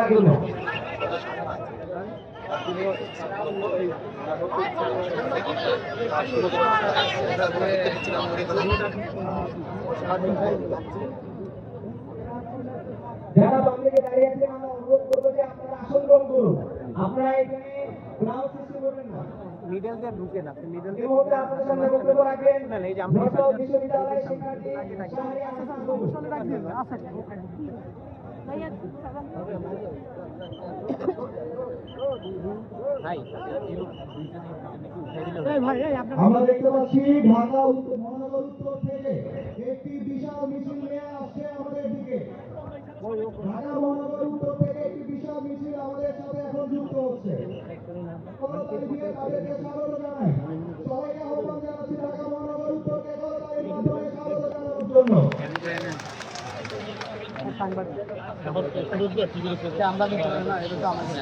রাখবেন না। যারা বাম দিকে দাঁড়িয়ে আছেন আমরা অনুরোধ করব যে আপনারা আসন গ্রহণ করুন। আপনারা এখানে ক্রাউড সৃষ্টি করবেন না। মিডল দিয়ে ঢুকেন আপনি মিডল দিয়ে মুহূর্তে আপনাদের সামনে বক্তব্য রাখবেন। না, এই যে আমরা বিশ্ববিদ্যালয়ের শিক্ষার্থী আমরা দেখতে পাচ্ছি ঢাকা মহানগর উত্তর থেকে একটি বিশাল মিছিল নিয়ে আসছে আমাদের দিকে। ঢাকা মহানগর উত্তর থেকে একটি বিশাল মিছিল আমাদের সাথে এখন যুক্ত হচ্ছে। তাদেরকে স্বাগত জানাই। সবাইকে আহ্বান জানাচ্ছি ঢাকা মহানগর উত্তরকে করতালির মাধ্যমে স্বাগত জানানোর জন্য। আমরা নিতে পারি না এটা তো আমাদের।